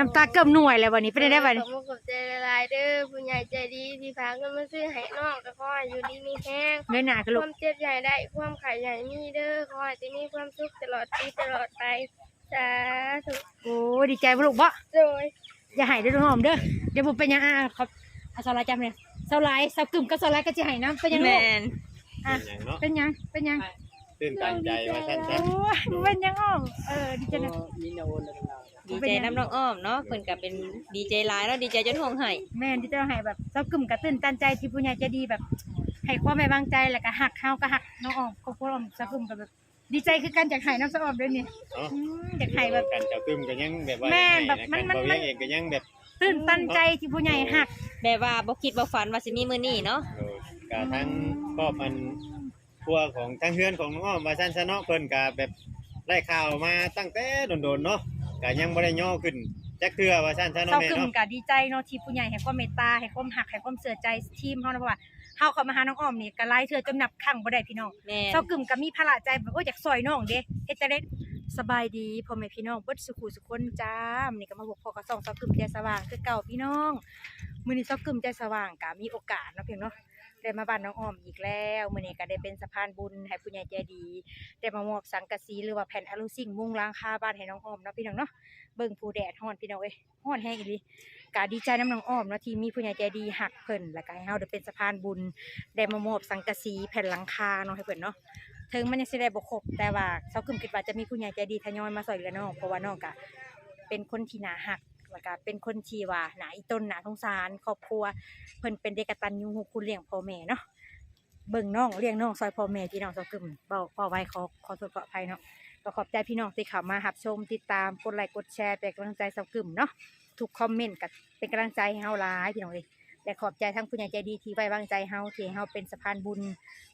น้ำตาเกือบหน่วยเลยวันนี้เป็นได้วันขนี้อบคุณขอบใจหลายๆเด้อผู้ใหญ่ใจดีที่พาเงินมาซื้อให้น้องก็ขอให้อยู่ดีมีแห้งเงยหน้าคือคลูกวามเจ็บใหญ่ได้ ความไข่ใหญ่มีเด้อขอให้จะมีความสุขตลอดปีตลอดไปสาธุโอ้ดีใจบ่ลูกบ่โดยอย่าให้เด้อน้องหอมเด้อเดี๋ยวผมเป็นหยังอะครับเอาสาลายจำเลยสาลายสาวกึ่มกับสาลายก็จะให้น้ำเป็นหยังแมลูกนอะเป็นหยังเนาะเป็นหยังเป็นหยังตื่นตันใจว่าซั่นซะโอ้ยเป็นหยังอ้อมเออดีใจนะ ดีใจน้ำน้องอ้อมเนาะเพิ่นก็เป็นดีใจหลายแล้วดีใจจนห้องไห้แม่นที่จะให้แบบสาวกึ่มกับตื่นตันใจที่ผู้ใหญ่ใจะดีแบบให้ความไว้วางใจแล้วก็หักเฮาก็หักน้องอ้อมครอบครัวอ้อมสาวกึ่มก็แบบ ดีใจคือกันจากให้น้ำสาวอ้อมด้วยนี่เนาะอืมอยากให้แบบ กันเจ้าตึมก็ยังแบบว่าแม่นแบบให้ะมันกัมัน บ่เวียงเองก็ยังแบบตื่นตันใจที่ผู้ใหญ่หักแบบว่าบ่คิดบ่ฝันว่าสิมีมื้อนี้เนาะ โอ้ก็ทั้งครอบมันครัวของทั้งเฮือนของน้องอ้อมว่าซั่นซะเนาะเพิ่นก็แบบได้ข่าวมาตั้งแต่โดนๆเนาะ ก็ยังบ่ได้ย่อขึ้นจักเทื่อว่าซั่นซะเศเนาะร้าแม่กึ่มเนาะก็ดีใจเนาะที่ผู้ใหญ่ให้ความเมตตาให้ความหักให้ความเสือใจทีมเฮานะเพราะว่าเฮาเข้ามาหาน้องอ้อมนี่ก็หลายเทื่อจนนับครั้งบ่ได้พี่น้อง แม่น เศร้ากึ่มก็มีภาระใจแบบโอ้ยอยากซอยน้องเด้เฮ็ดจังได๋สบายดีพ่อแม่พี่น้องเบิดสุขุสุขคนจ้ามื้อนี้ก็มาพบพอกับสองเศร้ากึ่มใจสว่างคือเก่าพี่น้องมื้อนี้เศร้ากึ่มใจสว่างก็มีโอกาสเนาะเพียงเนาะ ได้มาบ้านน้องอ้อมอีกแล้วมื้อนี้ก็ได้เป็นสะพานบุญให้ผู้ใหญ่ใจดี ได้มามอบสังกะสีหรือว่าแผ่นอลูซิ่งมุงล้างคาบ้านให้น้องอ้อมเนาะพี่น้องเนาะเบิ่งผู้แดดฮ้อนพี่น้องเอ้ยฮ้อนแฮงอีหลีก็ดีใจน้ำน้องอ้อมเนาะที่มีผู้ใหญ่ใจดีหักเพิ่นแล้วก็ให้เฮาได้เป็นสะพานบุญได้มามอบสังกะสีแผ่นหลังคาเนาะให้เพิ่นเนาะถึงมันยังสิได้บ่ครบแต่ว่าเซากึมคิดว่าจะมีผู้ใหญ่ใจดีทยอยมาซอยเหลือน้องเพราะว่าน้องก็เป็นคนที่น่าหัก แล้วก็เป็นคนที่ว่าหนาอีต้นหนาสงสารครอบครัวเพิ่นเป็นเด็กกตัญญูรู้คุณเลี้ยงพ่อแม่เนาะเบิ่งน้องเลี้ยงน้องซอยพ่อแม่พี่น้องเซากึมเว้าเว้าไว้ขอขอโทษขออภัยเนาะก็ขอบใจพี่น้องที่เข้ามารับชมติดตามกดไลค์กดแชร์เป็นกำลังใจสกึมเนาะทุกคอมเมนต์กับเป็นกำลังใจให้เฮาหลายพี่น้องเลย และขอบใจทั้งผู้ใหญ่ใจดีที่ไว้วางใจเฮาที่เฮาเป็นสะพานบุญ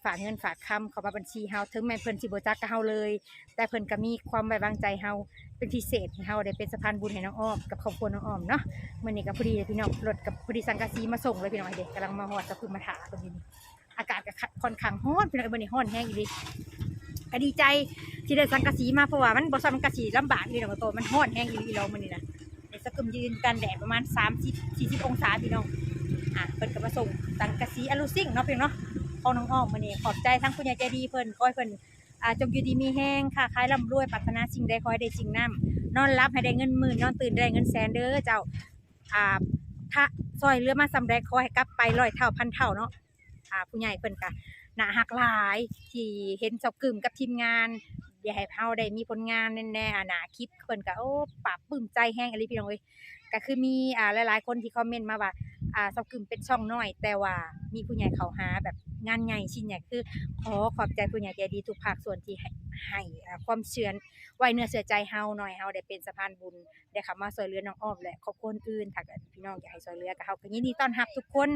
ฝากเงินฝากคำเข้ามาบัญชีเฮาถึงแม้เพิ่นสิบ่จักกับเฮาเลย แต่เพิ่นก็มีความไว้วางใจเฮาเป็นพิเศษให้เฮาได้เป็นสะพานบุญให้น้องอ้อมกับครอบครัวน้องอ้อมเนาะมื้อนี้ก็พอดีเลยพี่น้องรถกับพอดีสังกะสีมาส่งเลยพี่น้องเด็กกำลังมาฮอดจะพึ่งมาถาตรงนี้อากาศก็ค่อนข้างร้อนพี่น้องเมื้อนี้ร้อนแฮงอีหลีก็ดีใจที่ได้สังกะสีมาเพราะว่ามันบ่ซ้ำสังกะสีลำบากพี่น้องโตมันร้อนแฮงอีหลีเรามื้อนี้นะเดี๋ยวสักกึมยืนกันแดดประมาณ30 40องศาพี่น้อง อะเพิ่นก็มาส่งสังกะสีอลูซิ่งเนาะเพียงเนาะของน้องอ้อมมื้อนี้ขอบใจทั้งผู้ใหญ่ใจดีเพิ่นขอให้เพิ่นอ่าจงอยู่ดีมีแห้งค่ะขายร่ำรวยปรารถนาสิ่งใดขอให้ได้สิ่งนั้นนอนรับให้ได้เงินหมื่นนอนตื่นได้เงินแสนเด้อเจ้าอ่าถ้าซอยเรือมาสำเร็จขอให้กลับไปร้อยเท่าพันเท่าเนาะอ่าผู้ใหญ่เพิ่นก็น่าฮักหลายที่เห็นเจ้ากึ่มกับทีมงานอย่าให้เฮาได้มีผลงานแน่ๆอ่หนาคลิปเพิ่นก็โอ้ปรับปลื้มใจแฮงอะไรพี่น้องเอ้ยก็คือมีอ่าหลายๆคนที่คอมเมนต์มาว่า อ่าซอกึมเป็นช่องน้อย แต่ว่ามีผู้ใหญ่เขาหาแบบงานใหญ่ชิ้นใหญ่คือ ขอขอบใจผู้ใหญ่ใจดีทุกภาคส่วนที่ให้ให้ความเชื่อไว้เนื้อเชื่อใจเฮาหน่อยเฮาได้เป็นสะพานบุญได้ข้ามาช่วยเหลือน้องอ้อมและครอบครัวอื่นถ้าเกิดพี่น้องอยากให้ช่วยเหลือก็เฮาก็ยินดีต้อนรับทุกคน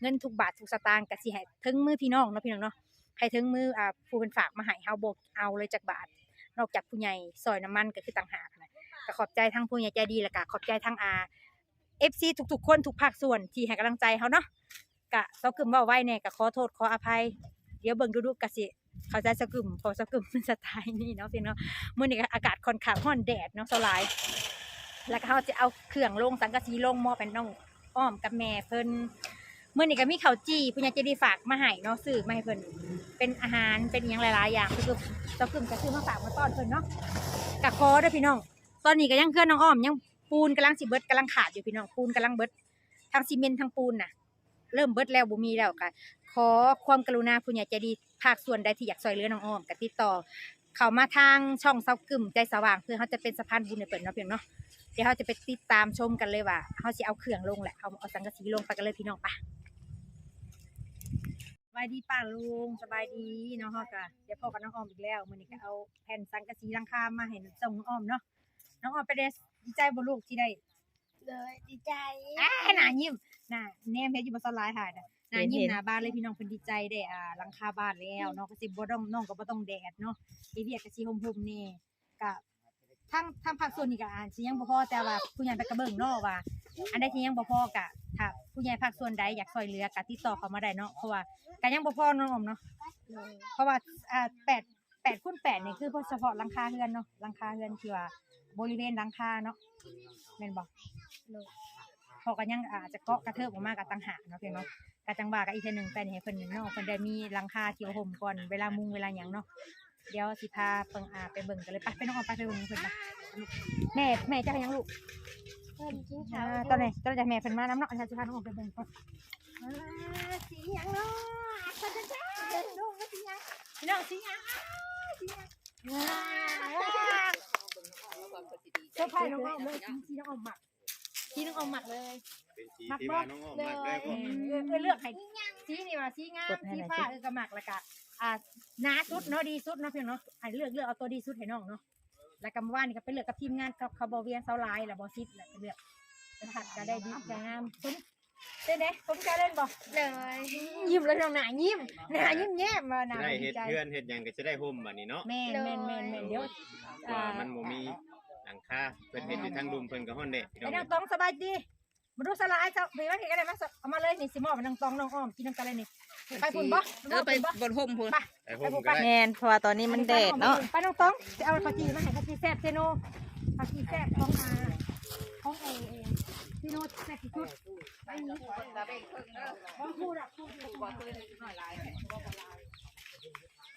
เงินทุกบาททุกสตางค์ก็สิให้ถึงมือพี่น้องเนาะพี่น้องเนาะให้ถึงมืออ่าผู้เป็นฝากมาให้เฮาบ่เอาเลยจักบาท นอกจากผู้ใหญ่ซอยน้ำมันก็คือต่างหากนะก็ขอบใจทั้งผู้ใหญ่ใจดีแล้วก็ขอบใจทั้งอา FC ทุกๆ คนทุกภาคส่วนที่ให้กำลังใจเขาเนาะกะเซากึมว่าไว้เนี่ยกะขอโทษขออภัย เดี๋ยวเบิ่งดูๆกะสิเขาใจเซากึมพอเซากึมมันสไตล์นี้เนาะพี่เนาะมื้อนี้อากาศค่อนข้างร้อนแดดเนาะสลาย แล้วก็เขาจะเอาเครื่องลงสังกะสีลงหม้อเป็นน้องอ้อมกับแม่เพิ่นเมื้อนี้ก็มีข้าวจี้ผู้ใหญ่ใจดีฝากมาให้เนาะซื้อมาให้เพิ่นเป็นอาหารเป็นอหยังหลายๆอย่างคือเซากึมก็ซื้อมาฝากมาต้อนเพิ่นเนาะกะขอเด้อพี่น้อง ตอนนี้ก็ยังเคลื่อนน้องอ้อมยัง ปูนกำลังสิเบิดกำลังขาดอยู่พี่น้องปูนกำลังเบิดทั้งซีเมนต์ทั้งปูนน่ะ เริ่มเบิดแล้วบ่มีแล้วก็ขอความกรุณาผู้ใหญ่ใจดีภาคส่วนใดที่อยากช่วยเหลือน้องอ้อมก็ติดต่อ เข้ามาทางช่องเซากึมใจสว่างเพื่อเขาจะเป็นสะพานบุญในเปิดเนาะเพียงเนาะเดี๋ยวเขาจะไปติดตามชมกันเลยว่าเขาสิเอาเครื่องลงแหละเอาเอาสังกะสีลงไปกันเลยพี่น้องปะสบายดีป้าลุงสบายดีเนาะฮาก็เดี๋ยวพ่อกับน้องอ้อมอีกแล้วมื้อนี้ก็เอาแผ่นสังกะสีลังคามาให้ส่งน้องอ้อมเนาะน้องออมไปเดส ดีใจบ่ลูกที่ได้เลยดีใจอ่าหน้ายิ้มหน้าแนมเพชรอยู่บ่สลายถ่ายน่ะหน้ายิ้มหน้าบ้านเลยพี่น้องเพิ่นดีใจได้อ่าหลังคาบ้านแล้วเนาะก็สิบ่ต้องน้องก็บ่ต้องแดดเนาะอีเวียกก็สิห่มๆนี่ก็ทางทางภาคส่วนนี่ก็อ่านสิยังบ่พอแต่ว่าผู้ใหญ่ไปกระเบิ่งเนาะว่า อันใดที่ยังบ่พอก็ถ้าผู้ใหญ่ภาคส่วนใดอยากช่วยเหลือก็ติดต่อเข้ามาได้เนาะเพราะว่าก็ยังบ่พอน้องออมเนาะเลยเพราะว่าอ่า8 8คูณ8นี่คือเฉพาะหลังคาเรือนเนาะหลังคาเรือนที่ว่าบริเวณหลังคาเนาะแม่นบ่พอกันยังอาจจะเกาะกระเทิบออกมากับตังหากเนาะเพียงเนาะกะจังว่ากับอีกเทื่อหนึงแต่นี่ให้เพิ่นเนาะเพิ่นได้มีหลังคาที่ห่มก่อนเวลามุงเวลาหยังเนาะเดี๋ยวสิพาเพิ่งอาไปเบิ่งกันเลยไปไปน้องออมไปไปเบิ่งเพิ่นไปแม่แม่จะให้ยังลูกเพิ่นกินอ่าข้าวตอนนี้ตอนนี้จะแม่เพิ่นมาน้ำเนาะฉันสิพาน้องออมไปเบิ่งก่อนอ่าสีหยังเนาะอาจารย์จ้าเดินดูว่าสีหยังพี่น้องสิหยัง เสื้อผ้าน้องออมเลยสีน้องออมหมักสีน้องออมหมักเลยเป็นสีที่ว่าน้องอ้อมมากเลยเอบ่อเออเออเลือกให้สีนี่ว่าสีงามสีฟ้าเออกระหมักแล้วก็อ่าหนาสุดเนาะดีสุดเนาะเพียงเนาะให้เลือกเลือกเอาตัวดีสุดให้น้องเนาะแล้วก็เมื่อวานนี่ก็ไปเลือกกับทีมงานกับคาร์บอเวียนเซาไลน์แล้วบอซิดแล้วก็เลือกรหัสก็ได้ดีงามสม เต้นเด้สมใจเล่นบ่เลยยิ้มเลยน้องหนายิ้มหนายิ้มแย้มมาหนาได้ดีเฮ็ดใจเพื่อนเฮ็ดหยังก็จะได้ห่มบัดนี้เนาะแม่นแม่นแม่นแม่นเดี๋ยวว่ามันบ่มีหลังคาเพิ่นเฮ็ดอยู่ทางลุมเพิ่นก็ฮ้อนเด้พี่น้ไอ้องนางตองสบายดีมาดูสลายเจ้าไปว่าเห็นกันได้มาเอามาเลยนี่สิมอบให้นางตองน้องอ้อมกินน้ำกันเลยนี่ไปพุ่นบ่เออไปบนห่มพุ่นไปไปห่มก็ได้แม่นเพราะว่าตอนนี้มันแดดเนาะไปน้องต้องจะเอาผักชีมาให้ผักชีแซ่บเซโนผักชีแซ่บของอา ของเอเอเซโนแซ่บที่สุดไปนี้ของคู่ดักคู่ดัก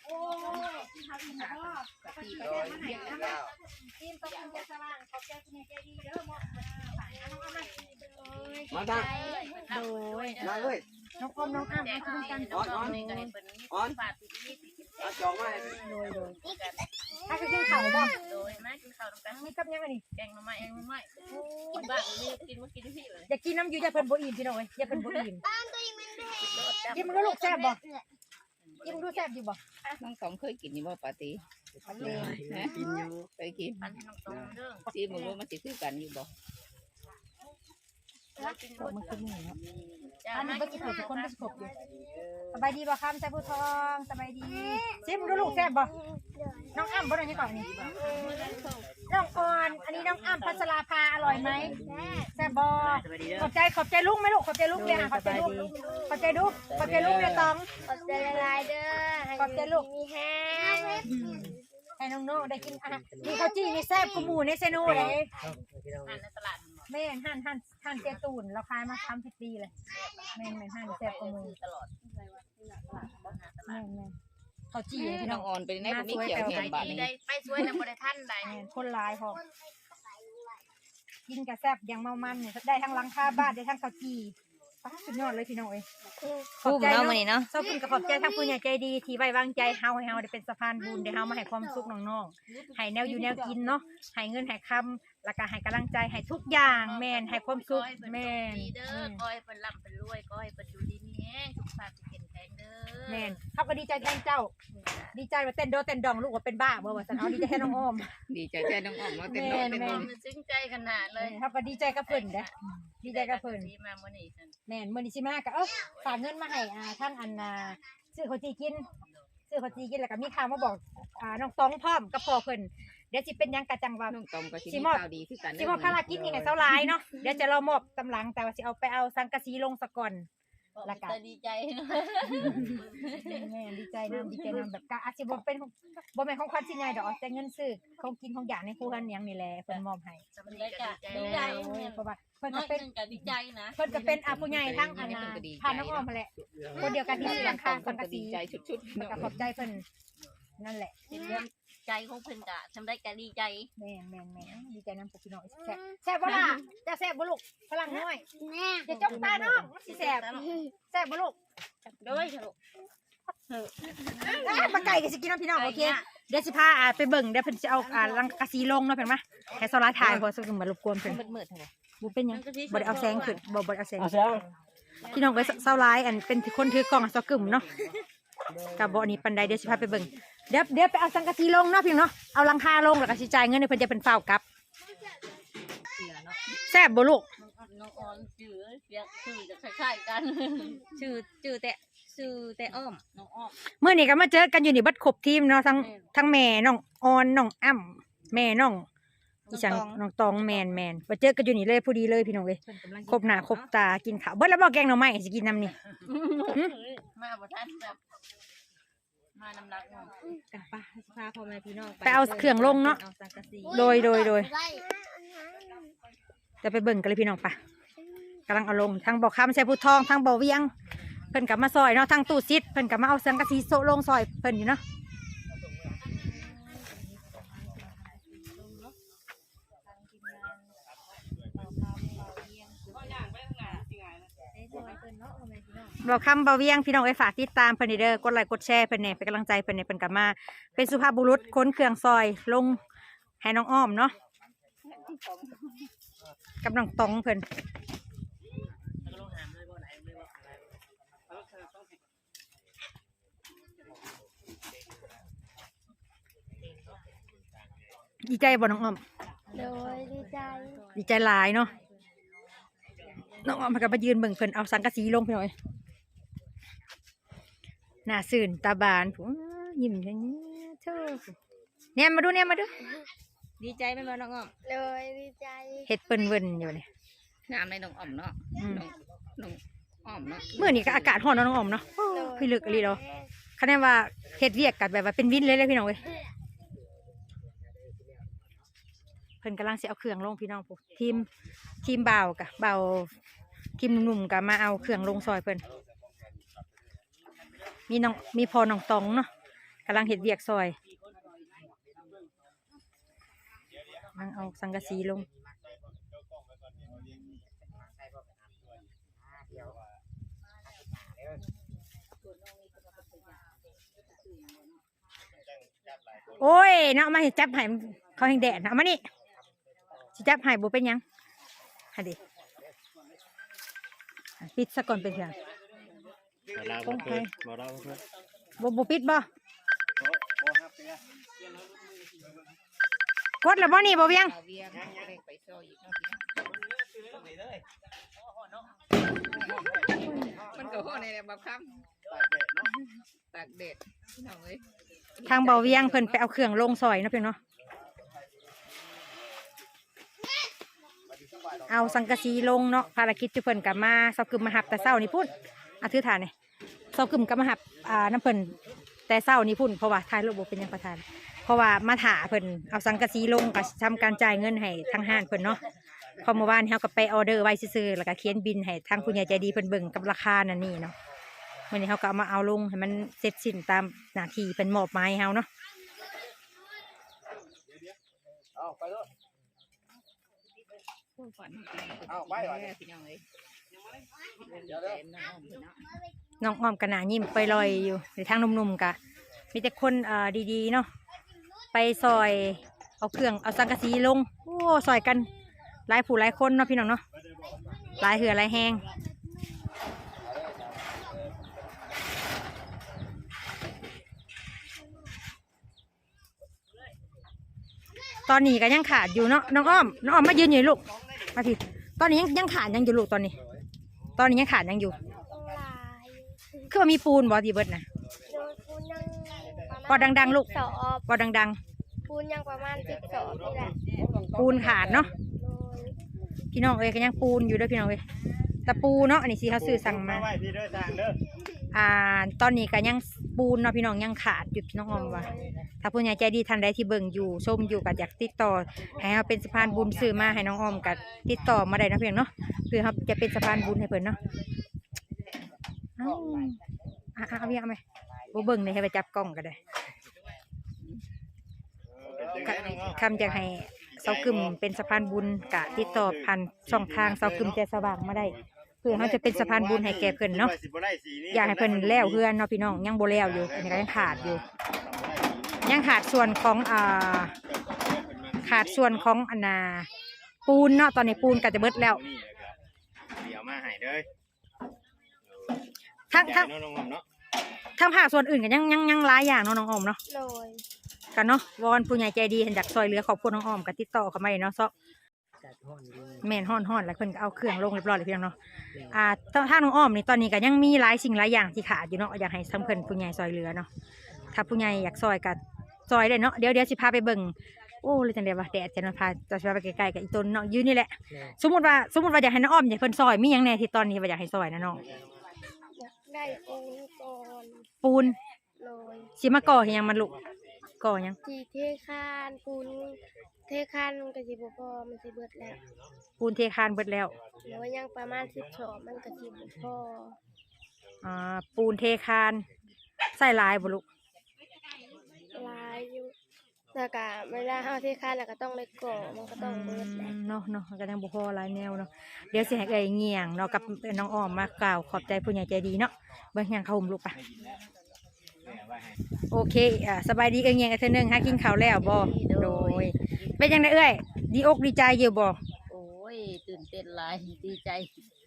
โอ้ที่ทำอีกแล้วก็ผักชีแซ่บมาไหนนะทีมต้องกินยาสว่างขอบใจคุณยายใจดีเด้อหมดมากน้องอ้อมมามาทางโดยมาเลย น้องอ้อมน้องอ้ำมาคุยกันออนออนออนเอาจองมาให้โดยโดยถ้าจะกินข้าวบ่โดยมากินข้าวน้ำกันมีกับยังไงนี่แกงหน่อไม้แกงหน่อไม้กินบ้างนี่กินมากินที่เลยอยากกินน้ำอยู่อย่าเพิ่นบ่อิ่มพี่น้องเอ้ยอย่าเพิ่นบ่อิ่มบ้านตัวเองมันเด็กกินมันก็ลูกแซ่บบ่กินมันดูแซ่บอยู่บ่น้องสองเคยกินนี่บ่ปาติกินอยู่เคยกินพันน้องตรงเรื่องซีมึงรู้มันสิคือกันอยู่บ่ กินตกมันคือหมูเนาะจ้าอันนี้มาก็สิครบทุกคนก็สิครบอยู่สบายดีบ่คำแซ่บผู้ทองสบายดีซิมดูลูกแซ่บบ่น้องอ้ำบ่ได้นี่ก่อนนี่น้องออนอันนี้น้องอ้ำพัชราภาอร่อยไหมแซ่บบ่ขอบใจขอบใจลุงไหมลูกขอบใจลุงเลยค่ะขอบใจลุงขอบใจลุงขอบใจลุงเลยตองขอบใจละลายเด้อให้ขอบใจลูกมีแห้งให้น้องๆได้กินอาหารมีข้าวจี้มีแซ่บกูหมูในเซนูเลยอ่านในตลาด แม่นหั่นหั่นหั่นเจตูนเราขายมาทำพิธีเลย แม่นแม่นหั่นแซ่บกูหมูตลอดแม่นแม่นข้าวจี้ให้พี่น้น้อองงอ่อนเป็นในคนนี้เขียวเห็นบาดไปนี้ได้ไปสวยนะบริท่านใดแม่นคนหลายพอกินกับแซ่บอย่างเมามันเนี่ยได้ทั้งหลังคาบ้านได้ทั้งข้าวจี้ป้าสุดยอดเลยพี่น้องเอ้ยคุ้มเนาะมื้อนี้เนาะขอบคุณกับขอบใจทั้งผู้ใหญ่ใจดีที่ไว้วางใจเฮาให้เฮาได้เป็นสะพานบุญได้เฮามาให้ความสุขน้องๆให้แนวอยู่แนวกินเนาะให้เงินให้คำ แล้วก็ให้กำลังใจให้ทุกอย่างแม่นให้ความสุขแม่นดีเด้อก้อยเป็นลำเป็นรวยก้อยเป็นดูดีนี่แห้งสุขภาพจะเข้มแข็งเด้อแม่นเขาก็ดีใจแทนเจ้า ดีใจว่าเต้นโดเต้นดองลูกว่าเป็นบ้าบ่ว่าสันเอาดีใจแทนน้องอ้อมดีใจแท้น้องอ่อมเนาะเต้นโดดเต้นแม่โดมันดซึ้งใจขนาดเลยเขาก็ดีใจกับเพิ่นเด้อดีใจกับเพิ่นที่มาเมื่อนี้แม่นมื้อนี้สิมาก็เอ้าฝากเงินมาให้อ่าทั้งอันน่ะซื้อข้าวจีกินซื้อข้าวจีกินแล้วก็มีข่าวมาบอกอ่าน้องตองพร้อมกับพ่อเพิ่นเดี๋ยวสิเป็นหยังกะจังว่า น้องตอมก็สิสิมีมอบ ข่าวดีคือกันสิมอบภารกิจนี่ให้เซาหลายเนาะเดี๋ยวจะรอมอบตำหลังแต่ว่าสิเอาไปเอาสังกะสีลงซะก่อน ละกันจะดีใจแม่ดีใจนํดีใจนํแบบกะอาจสิบ่เป็นของบ่แม่นของขวัญสิใหญ่ดอกแต่เงินซื้อของกินของอยากในครัวเรือนหยังนี่แหละเพิ่นมอบให้สำเร็จก็ดีใจโดใจยเพราะว่าเพิ่นน้ก็อยเป็นนึงก็ดีใจนะเพิ่นก็เป็นอาผู้ใหญ่ทั้งอันนาพาน้องอ้อมมาแหละคนเดียวกันที่ซื้อหลังคาน้สัองงก็กะดีสีใจชุดๆแล้วก็ขอบใจเพิ่นนั่นแหละเรื่อง ใจของเพิ่นกะทำได้ก็ดีใจ แม่นแม่นแม่นดีใจนำพวกพี่น้องแซ่บแซ่บบ่ล่ะจะแซ่บบ่ลูกฝรั่งน้อยแน่อย่าจ้องตาน้องมันสิแซ่บแซ่บบ่ลูกโดยสรุปอะมาไก่ก็สิกินน้ำพี่น้องโอเคเดี๋ยวสิพาอ่าไปเบิ่งเดี๋ยวเพิ่นสิเอาอ่าลังกะสีลงเนาะเพิ่นมาให้โซลาถ่ายเพราะสึกมารบกวนเพิ่นมืดๆเท่าไหร่บ่เป็นหยังบ่ได้เอาแสงขึ้นบ่บ่ได้เอาแสงเอาขึ้นซะพี่น้องเอ้ยเศร้าร้ายอันเป็นคนถือกล่องซอกึ่มเนาะกับบ่อนี้ปันไดเดี๋ยวสิพาไปเบิ่ง เดี๋ยวเดี๋ยวไปเอาสังกะสีลงเนาะพี่น้องเนาะเอาหลังคาลงแล้วก็สิจ่ายเงินให้เพิ่นจะเป็นฝ้าวกลับแซ่บบ่ลูกน้องออนจือเรียกชื่อจะคล้ายๆกัน ชื่อชื่อแต่ชื่อแต่อ้อมน้องอ้อมเมื่อนี้ก็มาเจอกันอยู่นี่เบัดครบทีมเนาะทั้งทั้งแม่น้องออนน้องอ้ำแม่น้องอีสังน้องตองแมนแมนมาเจอกันอยู่นี่เลยพอดีเลยพี่น้องเอ้ยเพิ่นกำลังครบหน้าครบตากินข้าวเบิดแล้วบ่แกงหน่อไม้สิกินน้ำนี่มาบ่ทันแบบ มาน้ำรักเนาะกะปะพาพ่อแม่พี่น้องไปเอาเครื่องลงเนาะเอาสังกะสีโดยโดยโดย จะไปเบิ่งกันเลยพี่น้องปะกำลังเอาลงทั้งบ่อคำใส่ผู้ทองทั้งบ่อเวียง เพิ่นกลับมาซอยเนาะทั้งตู้ซิดเพิ่นกลับมาเอาสังกะสีโซะลงซอยเพิ่นอยู่เนาะ เราคำเบาเวียงพี่น้องไอ้ฝากติดตามเพิ่นนี่เด้อกดไลค์กดแชร์เพิ่นเนี่ยเป็นกำลังใจเพิ่นเนี่ยเพิ่นกลับมา เป็นสุภาพบุรุษค้นเครื่องซอยลงให้น้องอ้อมเนาะกับน้องตองเพิ่นดีใจบ่น้องอ้อมโดยดีใจ ดีใจหลายเนาะน้องอ้อมมันก็มายืนเบิ่งเพิ่นเอาสังกะสีลงพี่น้อย หน้าสื่นตาบานผู้ยิ้มอย่างนี้เธอเนี่ยมาดูเนี่ยมาดู ดีใจไหมบ่น้องอ้อมโดยดีใจเฮ็ดเปิ้นเวินอยู่เนี่ยงามในน้องอ่อมเนาะอืมน้องน้องอ่อมเนาะเมื่อนี้ก็อากาศร้อนเนาะน้องอ้อมเนาะโอ้คือลึกอีหลีเนาะคะแนนว่าเฮ็ดเวียกกันแบบว่าเป็นวินเลยเลยพี่น้องเว้ยเพิ่นกำลังสิเอาเครื่องลงพี่น้องพวกทีมทีมบ่าวกะบ่าวทีมหนุ่มๆกะมาเอาเครื่องลงซอยเพิ่น มีน้องมีพอน้องตองเนาะกำลังเฮ็ดเวียกซอยกำลังเอาสังกะสีลงโอ้ยเนาะเอามาให้จับให้เขาแห้งแดดนะเอามานี่สิจับให้บ่เป็นยังฮะดิปิดซะก่อนเป็นเพียง มาลาบ่เคยมาลาบ่เคยบ่บ่ปิดบ่กดแล้วบ่นี่บ่เวียงเอาเวียงเร่งไปซอยอีกเนาะพี่น้องมันก็ฮ้อนในแหละบักคำตากแดดพี่น้องเอ้ยทางเบาเวียงเพิ่นไปเอาเครื่องลงซอยเนาะเพียงเนาะเอาสังกะสีลงเนาะภารกิจที่เพิ่นกลับมาเซากึมมาหับแต่เช้านี่พุ่น อาถือฐานนี่เซากึมกลับมาหับอ่าน้ำเพิ่นแต่เช้านี่พุ่นเพราะว่าทายรูปบ่เป็นหยังประธาน เพราะว่ามาถาเพิ่นเอาสังกะสีลงก็ทำการจ่ายเงินให้ทางห้านเพิ่นเนาะเพอเมื่อวานเฮาก็ไปออเดอร์ไว้ซื่อๆแล้วก็เขียนบินให้ทางผู้ใหญ่ใจดีเพิ่นเบิ่งกับราคานั่นนี่เนาะวันนี้เฮาก็เอามาเอาลงให้มันเสร็จสิ้นตามหน้าที่เพิ่นมอบหมายให้เฮาเนาะผู้ฝันเอาไปพี่น้องเอ้ยเดี๋ยวน้องอ่อมพี่ น้องอ้อมกระหนายิ้มไปลอยอยู่ในทางหนุ่มๆกะมีแต่คนเอ่อดีๆเนาะไปซอยเอาเครื่องเอาสังกะสีลงโอ้ซอยกันหลายผู้หลายคนเนาะพี่น้องเนาะหลายเหือหลายแหงตอนนี้ก็ยังขาดอยู่เนาะน้องอ้อมน้องอ้อมมายืนอยู่ลูกมาพี่ตอนนี้ยังยังขาดยังอยู่ลูกตอนนี้ ตอนนี้ยังขาดยังอยู่ต้องลายคือว่ามีปูนบอดีเบิดนะโดยปูนยังปอดัง ๆ ลูกสอบบอดัง ปูนยังประมาณสิบสอบนี่แหละๆ ปูนขาดเนาะโดยพี่น้องเอ้ยก็ยังปูนอยู่เด้วยพี่น้องเอ้ยแต่ปูเนาะอันนี้สิเขาซื้อสั่งมา ไว้พี่เด้อทางเด้ออ่าตอนนี้ก็ยัง ปูนเนาะพี่น้องยังขาดอยู่พี่น้องออมว่าถ้าผู้ใหญ่ใจดีท่านใดที่เบิ่งอยู่ชมอยู่ก็อยากติดต่อให้เราเป็นสะพานบุญซื้อมาให้น้องออมกับติดต่อมาได้เนาะเพียงเนาะเพื่อเขาจะเป็นสะพานบุญให้เพิ่นเนาะเอ้าอะอะเอาเวียงเอาไหมบ่เบิ่งเลยให้ไปจับกล้องก็ได้เป็นจังได๋น้องอ้อมคำจากให้เสากึมเป็นสะพานบุญกะติดต่อผ่านช่องทางเสากึมแต่สว่างมาได้เพื่อเขาจะเป็นสะพานบุญให้แก่เพิ่นเนาะว่สิบ่ได้สีนี้อยากให้เพิ่นแล้วเพื่อนเนาะพี่น้องยังบ่แล้วอยู่อันนี้ก็ยังขาดอยู่ ยังขาดส่วนของอ่าขาดส่วนของอันนาปูนเนาะตอนนี้ปูนก็จะเบิดแล้วเดี๋ยวมาให้เด้อทั้งทั้งใจเนาะน้องอ้อมเนาะทั้งภาคส่วนอื่นก็ยังยังยังหลายอย่างเนาะน้องออมเนาะโดยกันเนาะวอนผู้ใหญ่ใจดีเห็นอยากซอยเหลือขอบคุณน้องออมก็ติดต่อเข้ามาเลยเนาะซอก แม่นฮ้อนฮ้อนแล้วเพิ่นก็เอาเครื่องลงเรียบร้อยเลยพี่น้องเนาะอ่าถ้าน้องอ้อมนี่ตอนนี้ก็ยังมีหลายสิ่งหลายอย่างที่ขาดอยู่เนาะอยากให้ทั้งเพิ่นผู้ใหญ่ซอยเหลือเนาะถ้าผู้ใหญ่อยากซอยก็ซอยได้เนาะเดี๋ยวเดี๋ยวสิพาไปเบิ่งโอ้เลยจังเดียวว่าแดดจะมาพาจะพาไปใกล้ๆกับอีต้นเนาะยืนนี่แหละสมมติว่าสมมติว่าอยากให้น้องอ้อมอยากให้เพิ่นซอยมีหยังแน่ที่ตอนนี้ว่าอยากให้ซอยนะน้องอยากได้ปูนก่อนปูนโโดยสิมาก่อให้หยังมันลูก ก่อหยังที่เทคานปูนเทคานมันก็สิบ่พอมันสิเบิดแล้วปูนเทคานเบิดแล้วหรือว่ายังประมาณ10ชอบมันก็สิบ่พออ่าปูนเทคานใส่ลายบ่ลูกหลายอยู่แล้วก็เวลาเฮาเทคานแล้วก็ต้องเลยก่อมันก็ต้องเบิดแหละเนาะเนาะก็ยังบ่พอหลายแนวเนาะเดี๋ยวสิให้เอ้ยเงียงเนาะกับน้องอ้อมมากล่าวขอบใจผู้ใหญ่ใจดีเนาะเบิ่งหยังเข้าห่มลูกปะ โอเคอ่าสบายดีเอ้ยเงียงกันเทื่อนึงหากินข้าวแล้วบ่โดย เป็นจังไดเอ้ยดีอกดีใจอยู่บ่โอ้ยตื่นเต้นหลายดีใจ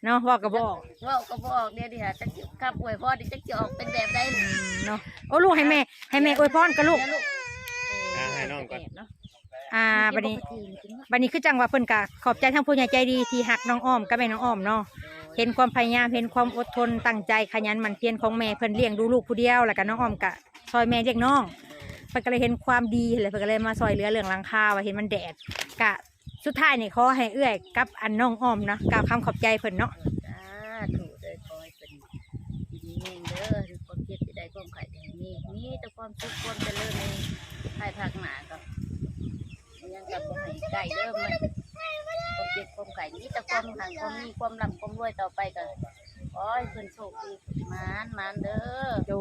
เนาะว่าก็บ่ออกเว่าก็บอกเดี๋ยวดิค่ะจักสิขับอวยพรดิจักจะออกเป็นแบบใดอืมเนาะโอ้ลูกให้แม่ให้แม่อวยพรกับลูกแล้วลูกอ่าให้น้องก่อนเนาะอ่าบัดนี้บัดนี้คือจังว่าเพิ่นก็ขอบใจทั้งผู้ใหญ่ใจดีที่หักน้องอ้อมกับแม่น้องอ้อมเนาะ เห็นความพยายามเห็นความอดทนตั้งใจขยันหมั่นเพียรของแม่เพิ่นเลี้ยงดูลูกผู้เดียวแล้วก็น้องออมกะซอยแม่เลี้ยงน้องเพิ่นก็เลยเห็นความดีเลยเพิ่นก็เลยมาซอยเหลือเรื่องหลังคาว่าเห็นมันแดดกะสุดท้ายนี่ขอให้เอื้อยกับอันน้องอ้อมนะกล่าวคำขอบใจเพิ่นเนาะจ้าถูกเลยคอยเป็นดีเองเด้อทุกคนเจ็บที่ใดความไข่อย่างนี้มีแต่ความสุขความเจริญในภายภาคหน้าก็ยังกับบ่ให้ไก่เด้อมันความเจ็บความไข่มีแต่ความหังความมีความร่ำความรวยต่อไปก็ขอให้เพิ่นโชคดีมานมานเด้อโด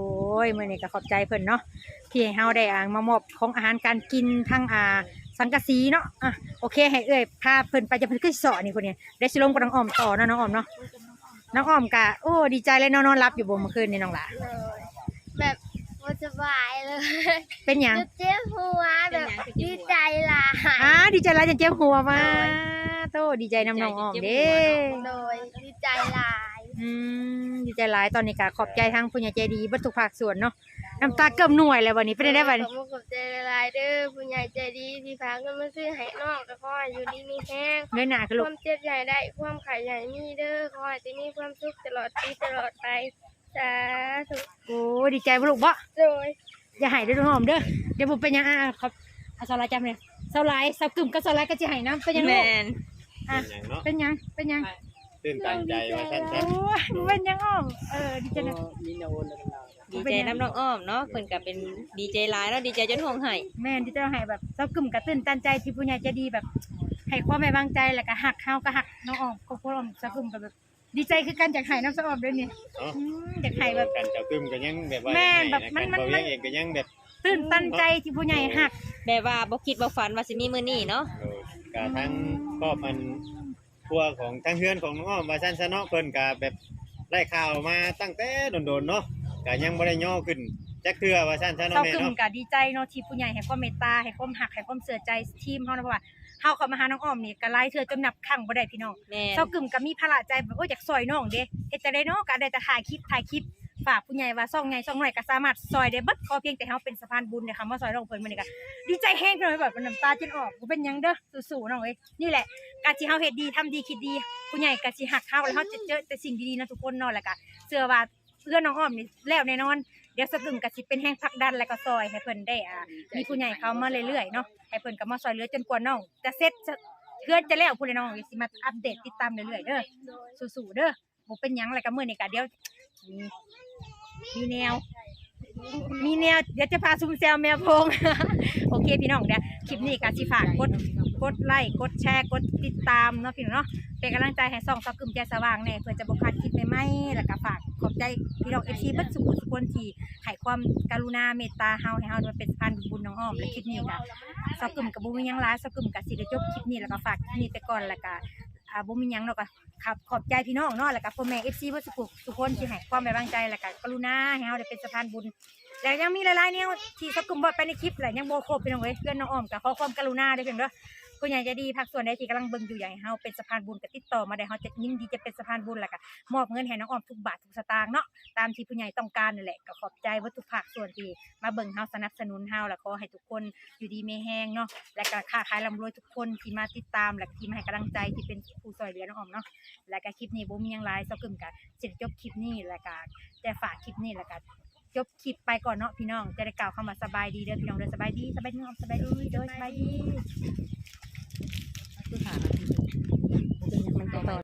ยมื้อนี้ก็ขอบใจเพิ่นเนาะที่ให้เฮาได้อ่ามามอบของอาหารการกินทั้งอ่าสังกะสีเนาะอะโอเคให้เอื้อยพาเพิ่นไปจะเพิ่นขึ้นเสาะนี่คนนี้ได้สิลงกับน้องอ้อมต่อเนาะน้องอ้อมเนาะน้องอ้อมกะโอ้ดีใจเลยเนาะนอนรับอยู่บ่เมื่อคืนนี่น้องหล่ะเลยแบบบ่สบายเลย เป็นหยังเจ็บหัวแบบดีใจหลายอ่าดีใจหลายจนเจ็บหัวมาโตดีใจน้ำน้องอ้อมเด้โดยดีใจหลายอืมดีใจหลายตอนนี้ก็ขอบใจทั้งผู้ใหญ่ใจดีเบัตทุกภาคส่วนเนาะน้ำตาเกือบหน่วยเลยวันนี้เป็นได้วันขอบคุณขอบใจหลายๆเด้อผู้ใหญ่ใจดีที่พาเงินมาซื้อให้น้องก็ขอให้อยู่ดีมีแห้งเงินหนาคือคลูกวามเจ็บใหญ่ได้ความไข่ใหญ่มีเด้อขอให้ที่มีความสุขตลอดปีตลอดไปสาธุโอ้ดีใจบ่ลูกบ่โดยอย่าใหายเด้อน้องอ้อมเด้อเดี๋ยวผมเป็นหยังอะครับอาสาลายจำเนี่ยสาลายสาวกึ่มก็สาลายก็จะใหายน้ำเป็นหยังแมลูกน อะ เป็นหยังเนาะเป็นหยัง เป็นหยังตื่นตันใจว่าซั่นซะโอ้ยเป็นหยังอ้อม เออดีใจนะดีใจน้ำน้องอ้อมเนาะเพิ่นก็เป็นดีใจหลายเนาะดีใจจนห่วงไห้แม่นดีใจให้แบบสาวกึ่มก็ตื่นตันใจที่ผู้ใหญ่ใจดีแบบให้ความไว้วางใจแล้วก็หักเฮาก็หักน้องอ้อมก็พวกอ้อมสาวกึ่มก็แบบ ดีใจคือกันจากไห้น้ำสะออมด้วยเนี่ยเนาะอืมจากไห้แบบ กันเจ้าคึมก็ยังแบบว่าแม่นแบบให้ะมันกัมันบ่เวียงเองก็ยังแบบตื่นตันใจที่ผู้ใหญ่หัก แบบว่าบ่คิดบ่ฝันว่าสิมีมื้อนี้เนาะเออ กะทั้งครอบมันครัวของทั้งเฮือนของน้องอ้อมว่าซั่นซะเนาะเพิ่นก็แบบได้ข่าวมาตั้งแต่โดนๆเนาะก็ยังบ่ได้ย่อขึ้นจักเทื่อว่าซั่นซะเศร้าเนาะแม่กึ่มเนาะกับดีใจเนาะที่ผู้ใหญ่ให้ความเมตตาให้ความหักให้ความเสือใจทีมเฮานะเพราะว่าเฮาเข้ามาหาน้องอ้อมนี่ก็หลายเทื่อจนนับครั้งบ่ได้พี่น้องแม่นเศร้ากึ่มก็มีภาระใจแบบว่าอยากซอยน้องเด้เฮ็ดจังได๋เนาะก็ได้แต่ถ่ายคลิปถ่ายคลิป ฝากผู้ใหญ่ว่าซ่องใหญ่ซ่องน้อยก็สามารถซอยได้เบิดขอเพียงแต่เฮาเป็นสะพานบุญเนี่ยค่ะมาซอยน้องเพิ่นมื้อนี้ก็ดีใจแฮงพี่น้องแบบน้ำตาจนออกบ่เป็นหยังเด้อสู้ๆน้องเอ้ยนี่แหละการที่เฮาเฮ็ดดีทำดีคิดดี ผู้ใหญ่ก็สิหักเฮาแล้วเฮาจะเจอแต่สิ่งดีๆนะทุกคนเนาะแล้วก็เชื่อว่าเพื่อนน้องอ้อมนี่แล้วแน่นอน เดี๋ยวสกึมก็สิเป็นแห้งผลักดันแล้วก็ซอยให้เพิ่นได้อ่ามีผู้ใหญ่เขามาเรื่อยๆเนาะให้เพิ่นก็มาซอยเหลือจนกว่าน้องจะเสร็จจะเพื่อนจะแล้วผู้ใดน้องสิมาอัปเดตติดตามเรื่อยๆเด้อสู้ๆเด้อบ่เป็นหยังแล้วก็มื้อนี้ก็เดี๋ยว มีมีแนว มีแนว เดี๋ยวจะพาซุ่มแซวแมวพง โอเคพี่น้องเดี๋ยวคลิปนี้ก็สิฝากกดกดไลค์กดแชร์กดติดตามเนาะพี่น้องเนาะเป็นกำลังใจให้ส่องสกึมใจสว่างแน่เพื่อจะบ่พลาดคลิปใหม่ๆแล้วก็ฝากขอบใจพี่น้อง FC เบิดสุขทุกคนที่ให้ความกรุณาเมตตาเฮาให้เฮาด้วยเป็นพานบุญน้องอ้อมและคลิปนี้ก็สกึมกับบ่มีหยังหลายสกึมก็สิได้จบคลิปนี้แล้วก็ฝากคลิปนี้ไปก่อนแล้วก็ อะบ่มีหยังเนาะก็ครับขอบใจพี่น้องเนาะแล้วก็พ่อแม่ FC เพื่อสุขทุกคนที่ให้ความไว้วางใจแล้วก็กรุณาให้เฮาได้เป็นสะพานบุญ แล้วยังมีหลายๆเนี้ยที่สกุมบอกไปในคลิปแหละยังโบครบพี่น้องเอ้ยเพื่อนน้องอ้อมกับขอความกรุณาด้วยเพียงเด้อ ผู้ใหญ่ใจะดีภาคส่วนใดที่กำลังเบิ่งอยู่อยากให้เฮาเป็นสะพานบุญก็ติดต่อมาได้เฮาจะยินดีจะเป็นสะพานบุญแหละก็มอบเงินให้น้องออมทุกบาททุกสตางค์เนาะตามที่ผู้ใหญ่ต้องการนั่นแหละก็ขอบใจวัตถุภาคส่วนที่มาเบิ่งเฮาสนับสนุนเฮาแล้วขอให้ทุกคนอยู่ดีไม่แห้งเนาะและก็ค้าขายร่ำรวยทุกคนที่มาติดตามและที่มาให้กำลังใจที่เป็นผู้ช่วยเหลือน้องออมเนาะและก็คลิปนี้บ่มีหยังหลายซอกึมก็สิจบคลิปนี้แล้วก็แต่ฝากคลิปนี้แล้วก็จบคลิปไปก่อนเนาะพี่น้องจะได้กล่าวคำว่าสบายดีเด้อพี่น้องเด้อสบายดีสบายดีน้องสบายดีเด้อสบายดี คือหาเป็นยังมันก็ต่อ